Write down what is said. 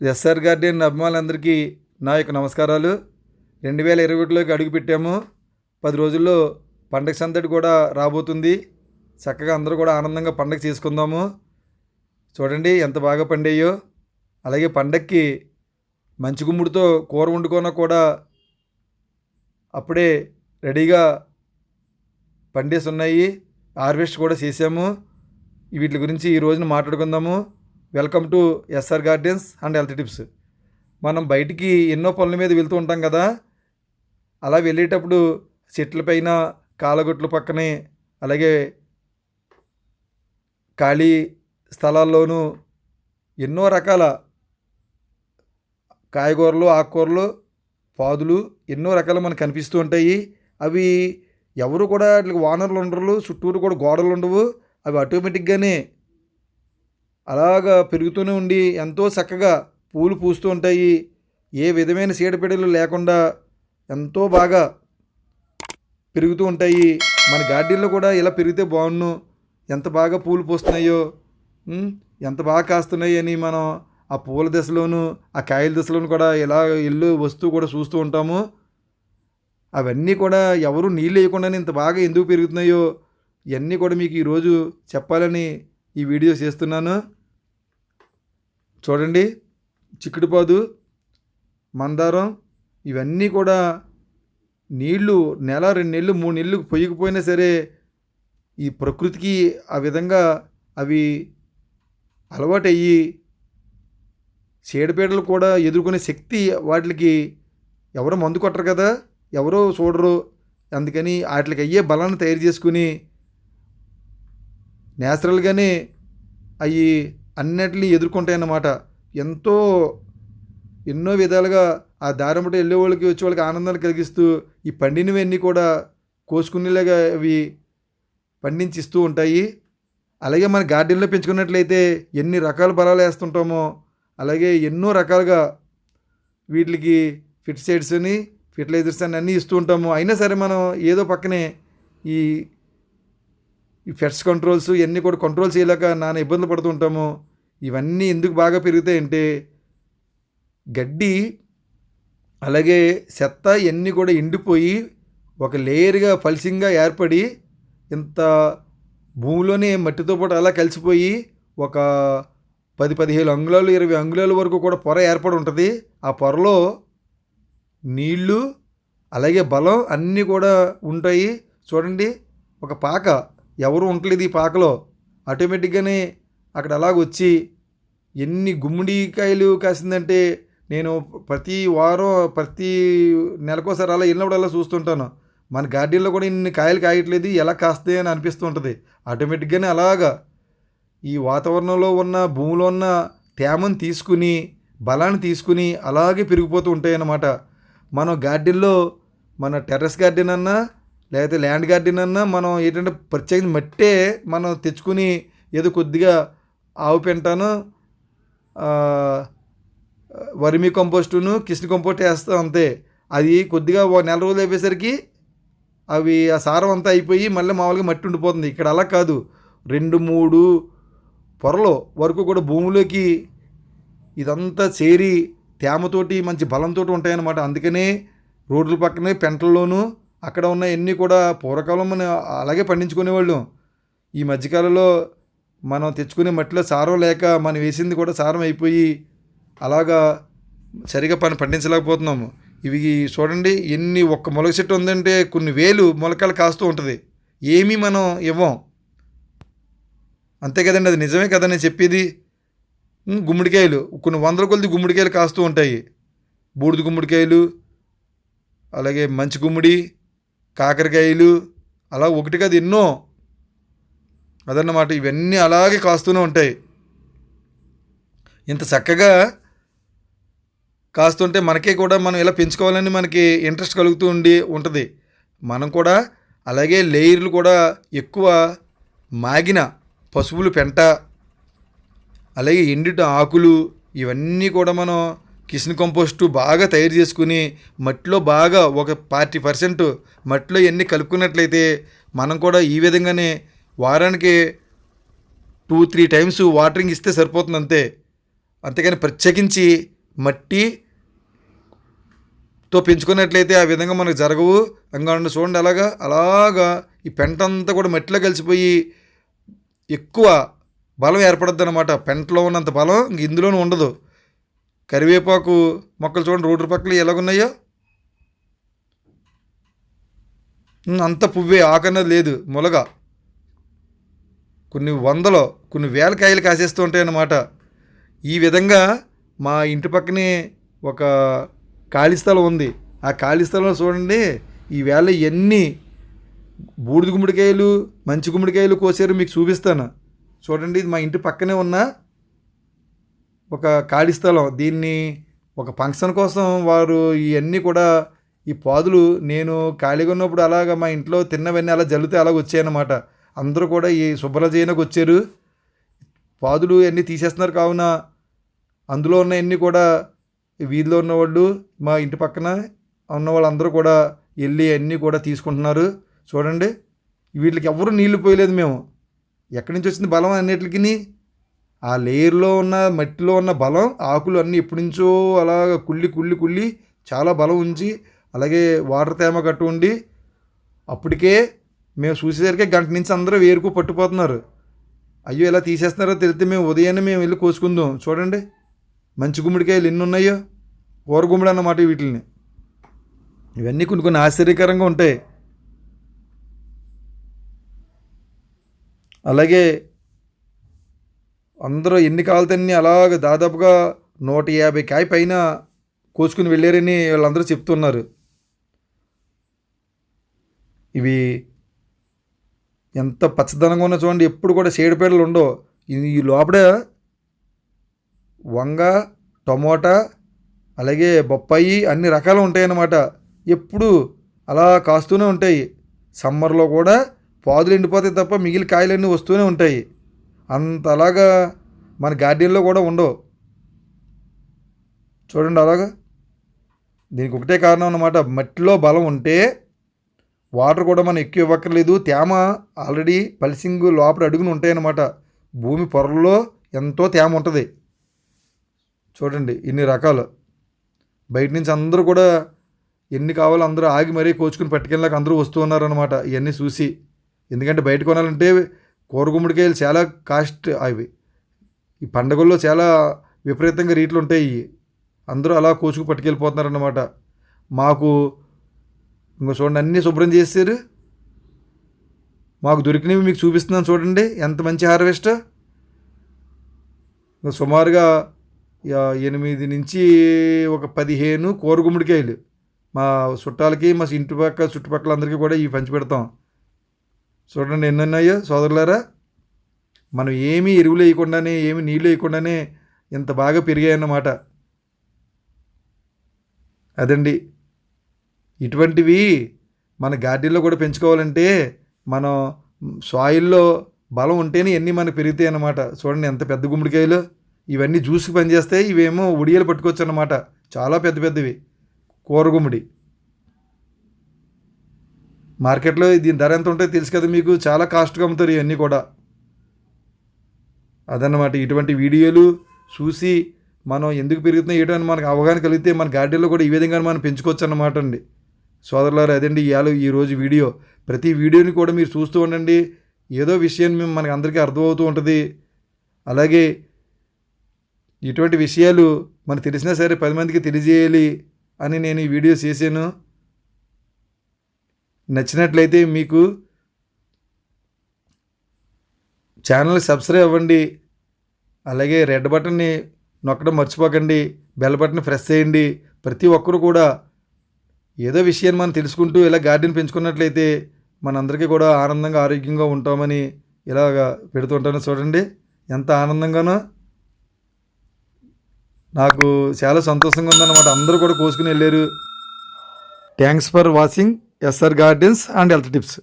SR garden అభిమానులందరికీ నా యొక్క నమస్కారాలు. రెండు వేల ఇరవై ఒకటిలోకి అడుగుపెట్టాము పది రోజుల్లో పండగ సందడి కూడా రాబోతుంది. చక్కగా అందరూ కూడా ఆనందంగా పండగ చేసుకుందాము. చూడండి ఎంత బాగా పండేయో. అలాగే పండగకి మంచి గుమ్ముడితో కూర వండుకున్నా కూడా అప్పుడే రెడీగా పండేసి ఉన్నాయి హార్వెస్ట్ కూడా చేసాము వీటి గురించి ఈ రోజున మాట్లాడుకుందాము. Welcome to S R gardens and health tips. మనం బయటికి ఎన్నో పనుల మీద వెళ్తూ ఉంటాం కదా అలా వెళ్ళేటప్పుడు చెట్ల పైన కాలగొట్ల పక్కనే అలాగే ఖాళీ స్థలాల్లోనూ ఎన్నో రకాల కాయగూరలు ఆకుకూరలు పాదులు ఎన్నో రకాలు మనకు కనిపిస్తూ ఉంటాయి. అవి ఎవరు కూడా వాటికి వానర్లు ఉండరు చుట్టూరు కూడా గోడలు ఉండవు. అవి ఆటోమేటిక్గానే అలాగా పెరుగుతూనే ఉండి ఎంతో చక్కగా పూలు పూస్తూ ఉంటాయి. ఏ విధమైన చీడపీడలు లేకుండా ఎంతో బాగా పెరుగుతూ ఉంటాయి. మన గార్డెన్లో కూడా ఇలా పెరిగితే బాగున్ను. ఎంత బాగా పూలు పూస్తున్నాయో ఎంత బాగా కాస్తున్నాయి అని మనం ఆ పూల దశలోను ఆ కాయల దశలోను కూడా ఇలా ఇల్లు వస్తూ కూడా చూస్తూ ఉంటాము. అవన్నీ కూడా ఎవరు నీళ్ళు వేయకుండానే ఇంత బాగా ఎందుకు పెరుగుతున్నాయో ఇవన్నీ కూడా మీకు ఈరోజు చెప్పాలని ఈ వీడియో చేస్తున్నాను. చూడండి చిక్కుడుపాదు మందారం ఇవన్నీ కూడా నీళ్ళు నెల రెండు నెలలు మూడు నెలలు పొయ్యకపోయినా సరే ఈ ప్రకృతికి ఆ విధంగా అవి అలవాటయ్యి చీడపీడలు కూడా ఎదుర్కొనే శక్తి వాటికి ఎవరు మందు కొట్టరు కదా ఎవరో చూడరు. అందుకని వాటికి అయ్యే బలాన్ని తయారు చేసుకుని నేచురల్గానే అవి అన్నిటినీ ఎదుర్కొంటాయన్నమాట ఎంతో ఎన్నో విధాలుగా ఆ దారముట వెళ్ళే వాళ్ళకి వచ్చే వాళ్ళకి ఆనందాన్ని కలిగిస్తూ ఈ పండినవన్నీ కూడా కోసుకునేలాగా అవి పండించి ఇస్తూ ఉంటాయి. అలాగే మన గార్డెన్లో పెంచుకున్నట్లయితే ఎన్ని రకాల బలాలు వేస్తుంటామో అలాగే ఎన్నో రకాలుగా వీటికి ఫిట్సైడ్స్ అని ఫెర్టిలైజర్స్ అని అన్నీ ఇస్తూ ఉంటాము. అయినా సరే మనం ఏదో పక్కనే ఈ ఈ ఫెట్స్ కంట్రోల్స్ ఇవన్నీ కూడా కంట్రోల్ చేయలేక నానా ఇబ్బందులు పడుతుంటాము ఇవన్నీ ఎందుకు బాగా పెరుగుతాయంటే గడ్డి అలాగే చెత్త ఇవన్నీ కూడా ఎండిపోయి ఒక లేయర్గా ఫలిసింగ్గా ఏర్పడి ఇంత భూమిలోనే మట్టితో పాటు అలా కలిసిపోయి ఒక పది పదిహేను అంగుళాలు ఇరవై అంగుళాల వరకు కూడా పొర ఏర్పడి ఉంటుంది. ఆ పొరలో నీళ్ళు అలాగే బలం అన్నీ కూడా ఉంటాయి. చూడండి ఒక పాక. ఎవరు ఉండలేదు ఈ పాకలో. ఆటోమేటిక్గానే అక్కడ అలాగొచ్చి ఎన్ని గుమ్మడికాయలు కాసిందంటే నేను ప్రతి వారం ప్రతి నెలకోసారి అలా వెళ్ళినప్పుడు అలా చూస్తుంటాను. మన గార్డెన్లో కూడా ఇన్ని కాయలు కాయట్లేదు ఎలా కాస్తాయి అని అనిపిస్తూ ఉంటుంది. ఆటోమేటిక్గానే అలాగా ఈ వాతావరణంలో ఉన్న భూమిలో ఉన్న తేమను తీసుకుని బలాన్ని తీసుకుని అలాగే పెరిగిపోతూ ఉంటాయి అన్నమాట మనం గార్డెన్లో మన టెర్రస్ గార్డెన్ అన్నా లేకపోతే ల్యాండ్ గార్డెన్ అన్నా మనం ఏంటంటే ప్రత్యేకించి మట్టే మనం తెచ్చుకుని ఏదో కొద్దిగా ఆవు పెంటాను వర్మీ కంపోస్టును కిష్ణ కంపోస్ట్ వేస్తాం అంతే. అది కొద్దిగా నెల రోజులు అయిపోయేసరికి అవి ఆ సారం అంతా అయిపోయి మళ్ళీ మామూలుగా మట్టి ఉండిపోతుంది. ఇక్కడ అలా కాదు. రెండు మూడు పొరలు వరకు కూడా భూమిలోకి ఇదంతా చేరి తేమతోటి మంచి బలంతో ఉంటాయన్నమాట. అందుకనే రోడ్ల పక్కనే పెంటల్లోనూ అక్కడ ఉన్న ఎన్ని కూడా పూర్వకాలం మనం అలాగే పండించుకునేవాళ్ళం. ఈ మధ్యకాలంలో మనం తెచ్చుకునే మట్టిలో సారం లేక మనం వేసింది కూడా సారం అయిపోయి అలాగా సరిగా పని పండించలేకపోతున్నాము. ఇవి చూడండి ఎన్ని ఒక్క మొలక చెట్టు ఉందంటే కొన్ని వేలు మొలకలు కాస్తూ ఉంటుంది. ఏమీ మనం ఇవ్వం. అంతే కదండి అది నిజమే కదా నేను చెప్పేది? గుమ్మడికాయలు. కొన్ని వందల కొద్ది గుమ్మడికాయలు కాస్తూ ఉంటాయి. బూడిద గుమ్మడికాయలు అలాగే మంచి గుమ్మడి కాకరకాయలు అలా ఒకటి కాదు ఎన్నో. అదన్నమాట ఇవన్నీ అలాగే కాస్తూనే ఉంటాయి. ఇంత చక్కగా కాస్తుంటే మనకే కూడా మనం ఇలా పెంచుకోవాలని మనకి ఇంట్రెస్ట్ కలుగుతూ ఉండి ఉంటుంది. మనం కూడా అలాగే లేయర్లు కూడా ఎక్కువ మాగిన పశువులు పెంట అలాగే ఎండిట ఆకులు ఇవన్నీ కూడా మనం కిచెన్ కంపోస్టు బాగా తయారు చేసుకుని మట్టిలో బాగా ఒక పార్టీ పర్సెంట్ మట్టిలో ఇవన్నీ కలుపుకున్నట్లయితే మనం కూడా ఈ విధంగానే వారానికి టూ త్రీ టైమ్స్ వాటరింగ్ ఇస్తే సరిపోతుంది అంతే. అంతేకాని ప్రత్యేకించి మట్టి తో పెంచుకున్నట్లయితే ఆ విధంగా మనకు జరగవు. ఇంకా చూడండి అలాగా అలాగా ఈ పెంట అంతా కూడా మట్టిలో కలిసిపోయి ఎక్కువ బలం ఏర్పడద్దు అనమాట పెంటలో ఉన్నంత బలం ఇందులోనూ ఉండదు. కరివేపాకు మొక్కలు చూడండి రోడ్డు పక్కల ఎలాగున్నాయో. అంత పువ్వే ఆకన్నది లేదు మొలగ. కొన్ని వందలు కొన్ని వేల కాయలు కాసేస్తూ ఉంటాయన్నమాట. ఈ విధంగా మా ఇంటి పక్కనే ఒక ఖాళీ స్థలం ఉంది. ఆ ఖాళీ స్థలంలో చూడండి ఈ వేళ ఎన్ని బూడిద గుమ్మడికాయలు మంచి గుమ్మడికాయలు కోసారు మీకు చూపిస్తాను. చూడండి ఇది మా ఇంటి పక్కనే ఉన్న ఒక ఖాళీ స్థలం దీన్ని ఒక ఫంక్షన్ కోసం వారు ఇవన్నీ కూడా ఈ పాదులు నేను ఖాళీగా ఉన్నప్పుడు అలాగ మా ఇంట్లో తిన్నవన్నీ అలా జల్లితే అలాగ వచ్చాయన్నమాట. అందరూ కూడా ఈ శుభ్ర చేయనకు వచ్చారు. పాదులు అన్నీ తీసేస్తున్నారు కావున అందులో ఉన్నవన్నీ కూడా వీధిలో ఉన్నవాళ్ళు మా ఇంటి పక్కన ఉన్న వాళ్ళందరూ కూడా వెళ్ళి అన్నీ కూడా తీసుకుంటున్నారు. చూడండి వీటికి ఎవరు నీళ్ళు పోయలేదు మేము. ఎక్కడి నుంచి వచ్చింది బలం అన్నిటికి? ఆ లేయర్లో ఉన్న మట్టిలో ఉన్న బలం ఆకులు అన్నీ ఎప్పటి నుంచో అలాగ కుళ్ళి కుళ్ళి కుళ్ళి చాలా బలం ఉంచి అలాగే వాటర్ తేమ కట్టు ఉండి అప్పటికే మేము చూసేసరికి గంట నుంచి అందరూ వేరుకు పట్టుపోతున్నారు. అయ్యో ఇలా తీసేస్తున్నారో తెలిస్తే మేము ఉదయాన్నే మేము వెళ్ళి కోసుకుందాం. చూడండి మంచి గుమ్మడికాయలు ఎన్ని ఉన్నాయో కూర గుమ్మడి అన్నమాట వీటిని ఇవన్నీ కొన్ని కొన్ని ఆశ్చర్యకరంగా ఉంటాయి. అలాగే అందరూ ఎన్ని కావాలతన్ని అలాగ దాదాపుగా నూట యాభై కాయ పైన కోసుకుని వెళ్ళారని వాళ్ళందరూ చెప్తున్నారు. ఇవి ఎంత పచ్చదనంగా ఉన్నా చూడండి ఎప్పుడు కూడా చీడపీడలు ఉండవు. ఈ లోపల వంగ టమోటా అలాగే బొప్పాయి అన్ని రకాలు ఉంటాయన్నమాట. ఎప్పుడు అలా కాస్తూనే ఉంటాయి. సమ్మర్లో కూడా పాదులు ఎండిపోతాయి తప్ప మిగిలిన కాయలన్నీ వస్తూనే ఉంటాయి. అంతలాగా మన గార్డెన్లో కూడా ఉండవు. చూడండి అలాగా. దీనికి ఒకటే కారణం అన్నమాట మట్టిలో బలం ఉంటే వాటర్ కూడా మనం ఎక్కువ ఇవ్వక్కర్లేదు. తేమ ఆల్రెడీ పలిసింగ్ లోపల అడుగులు ఉంటాయన్నమాట. భూమి పొరల్లో ఎంతో తేమ ఉంటుంది. చూడండి ఇన్ని రకాలు. బయట నుంచి అందరూ కూడా ఎన్ని కావాలో అందరూ ఆగి మరీ కోచుకుని పట్టుకెళ్ళాక అందరూ వస్తూ ఉన్నారనమాట ఇవన్నీ చూసి. ఎందుకంటే బయట కొనాలంటే కూర గుమ్మడికాయలు చాలా కాస్ట్ అవి ఈ పండగల్లో చాలా విపరీతంగా రేట్లు ఉంటాయి అందరూ అలా కోసుకు పట్టుకెళ్ళిపోతున్నారన్నమాట. మాకు ఇంకో చూడండి అన్నీ శుభ్రం చేశారు మాకు దొరికినవి మీకు చూపిస్తున్నాను చూడండి ఎంత మంచి హార్వెస్ట్. ఇంకా సుమారుగా ఎనిమిది నుంచి ఒక పదిహేను కూర గుమ్మడికాయలు మా చుట్టాలకి మా ఇంటి పక్క చుట్టుపక్కల అందరికీ కూడా ఇవి పంచి పెడతాం. చూడండి ఎన్ని ఉన్నాయో సోదరులారా మనం ఏమీ ఎరువులు వేయకుండానే ఏమి నీళ్ళు వేయకుండానే ఇంత బాగా పెరిగాయన్నమాట. అదండి. ఇటువంటివి మన గార్డెన్లో కూడా పెంచుకోవాలంటే మనం సాయిల్లో బలం ఉంటేనే ఎన్ని మనకు పెరుగుతాయి అన్నమాట చూడండి ఎంత పెద్ద గుమ్మడికాయలు. ఇవన్నీ జ్యూస్కి పనిచేస్తాయి ఇవేమో ఉడియలు పట్టుకోవచ్చు అన్నమాట చాలా పెద్ద పెద్దవి. కూర గుమ్మడి. మార్కెట్లో దీని ధర ఎంత ఉంటుందో తెలుసు కదా మీకు చాలా కాస్ట్గా అమ్ముతారు ఇవన్నీ కూడా. అదన్నమాట. ఇటువంటి వీడియోలు చూసి మనం ఎందుకు పెరుగుతున్నాయి ఏంటో అని మనకు అవగాహన కలిగితే మన గార్డెన్లో కూడా ఈ విధంగా మనం పెంచుకోవచ్చు అన్నమాట అండి. సోదరులారు అదండి ఇవాళ ఈరోజు వీడియో. ప్రతి వీడియోని కూడా మీరు చూస్తూ ఉండండి. ఏదో విషయం మేము మనకు అందరికీ అర్థమవుతూ ఉంటుంది. అలాగే ఇటువంటి విషయాలు మనకు తెలిసినా సరే పది మందికి తెలియజేయాలి అని నేను ఈ వీడియో చేశాను. నచ్చినట్లయితే మీకు ఛానల్ సబ్స్క్రైబ్ అవ్వండి. అలాగే రెడ్ బటన్ని నొక్కడం మర్చిపోకండి. బెల్ బటన్ ప్రెస్ చేయండి. ప్రతి ఒక్కరు కూడా ఏదో విషయాన్ని మనం తెలుసుకుంటూ ఇలా గార్డెన్ పెంచుకున్నట్లయితే మనందరికీ కూడా ఆనందంగా ఆరోగ్యంగా ఉంటామని ఇలాగా పెడుతుంటాను చూడండి ఎంత ఆనందంగానో. నాకు చాలా సంతోషంగా ఉందన్నమాట. అందరూ కూడా కోసుకుని వెళ్ళారు. Thanks for watching. S R gardens and health tips.